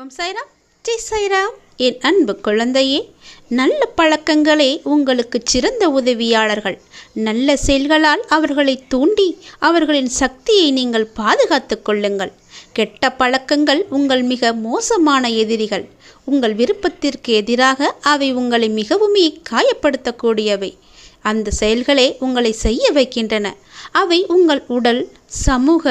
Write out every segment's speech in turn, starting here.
ஓம் சைராம் ஜெய் சைராம் என் அன்பு குழந்தையே நல்ல பழக்கங்களே உங்களுக்கு சிறந்த உதவியாளர்கள். நல்ல செயல்களால் அவர்களை தூண்டி அவர்களின் சக்தியை நீங்கள் பாதுகாத்து கொள்ளுங்கள். கெட்ட பழக்கங்கள் உங்கள் மிக மோசமான எதிரிகள். உங்கள் விருப்பத்திற்கு எதிராக அவை உங்களை மிகவுமே காயப்படுத்தக்கூடியவை. அந்த செயல்களே உங்களை செய்ய வைக்கின்றன. அவை உங்கள் உடல் சமூக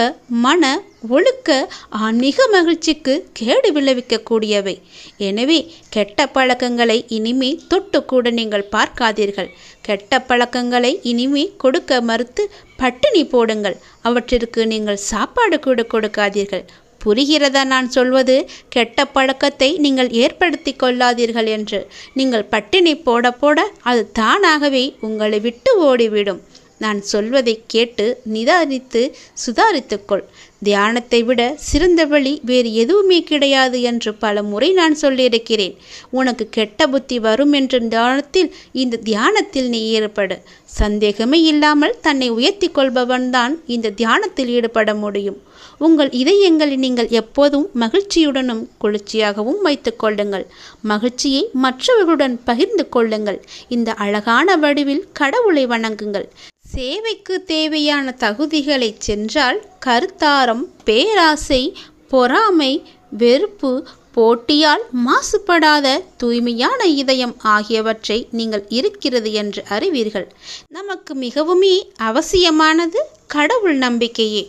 மன ஒழுக்க ஆன்மீக மகிழ்ச்சிக்கு கேடு விளைவிக்கக்கூடியவை. எனவே கெட்ட பழக்கங்களை இனிமே தொட்டுக்கூட நீங்கள் பார்க்காதீர்கள். கெட்ட பழக்கங்களை இனிமே கொடுக்க மறுத்து பட்டினி போடுங்கள். அவற்றிற்கு நீங்கள் சாப்பாடு கூட கொடுக்காதீர்கள். புரிகிறதா நான் சொல்வது? கெட்ட பழக்கத்தை நீங்கள் ஏற்படுத்தி கொள்ளாதீர்கள் என்று. நீங்கள் பட்டினி போட போட அது தானாகவே உங்களை விட்டு ஓடிவிடும். நான் சொல்வதை கேட்டு நிதானித்து சுதாரித்துக்கொள். தியானத்தை விட சிறந்த வழி வேறு எதுவுமே கிடையாது என்று பல முறை நான் சொல்லியிருக்கிறேன். உனக்கு கெட்ட புத்தி வரும் என்ற தியானத்தில் இந்த தியானத்தில் நீ ஈடுபடு. சந்தேகமே இல்லாமல் தன்னை உயர்த்தி கொள்பவன்தான் இந்த தியானத்தில் ஈடுபட முடியும். உங்கள் இதயங்களை நீங்கள் எப்போதும் மகிழ்ச்சியுடனும் குளிர்ச்சியாகவும் வைத்துக் கொள்ளுங்கள். மகிழ்ச்சியை மற்றவர்களுடன் பகிர்ந்து கொள்ளுங்கள். இந்த அழகான வடிவில் கடவுளை வணங்குங்கள். சேவைக்கு தேவையான தகுதிகளை சென்றால் கருத்தாரம் பேராசை பொறாமை வெறுப்பு போட்டியால் மாசுபடாத தூய்மையான இதயம் ஆகியவற்றை நீங்கள் இருக்கிறது என்று அறிவீர்கள். நமக்கு மிகவுமே அவசியமானது கடவுள் நம்பிக்கையே.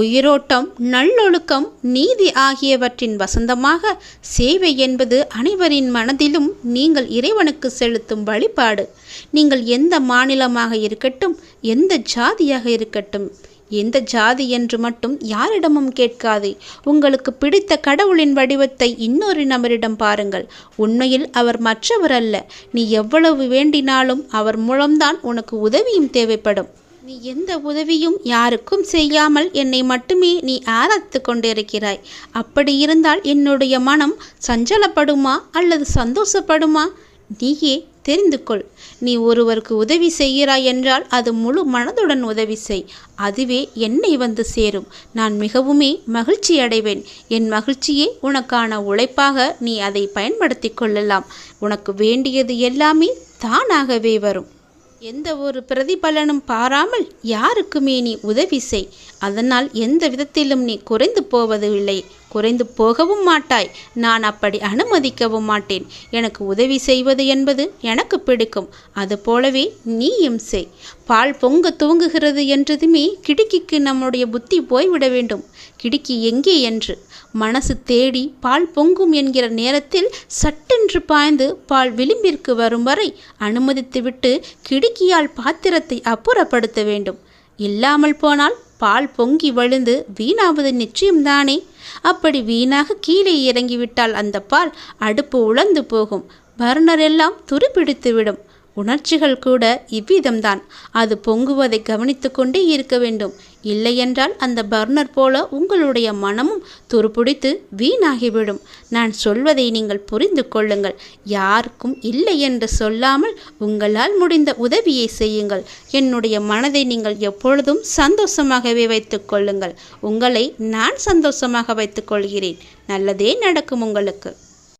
உயிரோட்டம் நல்லொழுக்கம் நீதி ஆகியவற்றின் வசந்தமாக சேவை என்பது அனைவரின் மனதிலும் நீங்கள் இறைவனுக்கு செலுத்தும் வழிபாடு. நீங்கள் எந்த மாநிலமாக இருக்கட்டும் எந்த ஜாதியாக இருக்கட்டும் எந்த ஜாதி என்று மட்டும் யாரிடமும் கேட்காதே. உங்களுக்கு பிடித்த கடவுளின் வடிவத்தை இன்னொரு நபரிடம் பாருங்கள். உண்மையில் அவர் மற்றவர் அல்ல நீ எவ்வளவு வேண்டினாலும் அவர் மூலம்தான் உனக்கு உதவியும் தேவைப்படும். நீ எந்த உதவியும் யாருக்கும் செய்யாமல் என்னை மட்டுமே நீ ஆராய்த்து கொண்டிருக்கிறாய். அப்படி இருந்தால் என்னுடைய மனம் சஞ்சலப்படுமா அல்லது சந்தோஷப்படுமா? நீயே தெரிந்து கொள். நீ ஒருவருக்கு உதவி செய்கிறாய் என்றால் அது முழு மனதுடன் உதவி செய். அதுவே என்னை வந்து சேரும். நான் மிகவுமே மகிழ்ச்சி அடைவேன். என் மகிழ்ச்சியே உனக்கான உழைப்பாக நீ அதை பயன்படுத்தி கொள்ளலாம். உனக்கு வேண்டியது எல்லாமே தானாகவே வரும். எந்த ஒரு பிரதிபலனும் பாராமல் யாருக்குமே நீ உதவி செய். அதனால் எந்த விதத்திலும் நீ குறைந்து போவது இல்லை குறைந்து போகவும் மாட்டாய். நான் அப்படி அனுமதிக்கவும் மாட்டேன். எனக்கு உதவி செய்வது என்பது எனக்கு பிடிக்கும். அதுபோலவே நீயும் செய். பால் பொங்க துவங்குகிறது என்றதுமே கிடுக்கிக்கு நம்முடைய புத்தி போய்விட வேண்டும். கிடுக்கி எங்கே என்று? மனசு தேடி பால் பொங்கும் என்கிற நேரத்தில் சட்டென்று பாய்ந்து பால் விளிம்பிற்கு வரும் வரை அனுமதித்துவிட்டு கிடுக்கியால் பாத்திரத்தை அப்புறப்படுத்த வேண்டும். இல்லாமல் போனால் பால் பொங்கி வழுந்து வீணாவது நிச்சயம்தானே? அப்படி வீணாக கீழே இறங்கிவிட்டால் அந்த பால் அடுப்பு உழந்து போகும். பர்னர் எல்லாம் துருப்பிடித்துவிடும். உணர்ச்சிகள் கூட இவ்விதம்தான். அது பொங்குவதை கவனித்து கொண்டே இருக்க வேண்டும். இல்லையென்றால் அந்த பர்னர் போல உங்களுடைய மனமும் துருப்பிடித்து வீணாகிவிடும். நான் சொல்வதை நீங்கள் புரிந்து கொள்ளுங்கள். யாருக்கும் இல்லை என்று சொல்லாமல் உங்களால் முடிந்த உதவியை செய்யுங்கள். என்னுடைய மனதை நீங்கள் எப்பொழுதும் சந்தோஷமாகவே வைத்துக் கொள்ளுங்கள். உங்களை நான் சந்தோஷமாக வைத்துக் கொள்கிறேன். நல்லதே நடக்கும் உங்களுக்கு.